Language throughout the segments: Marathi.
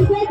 Happy birthday.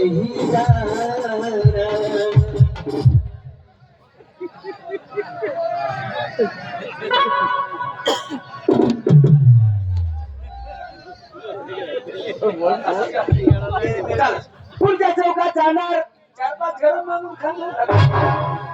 ही पुढच्या चौकात जाणार. चार पाच घर मागून खाल्लं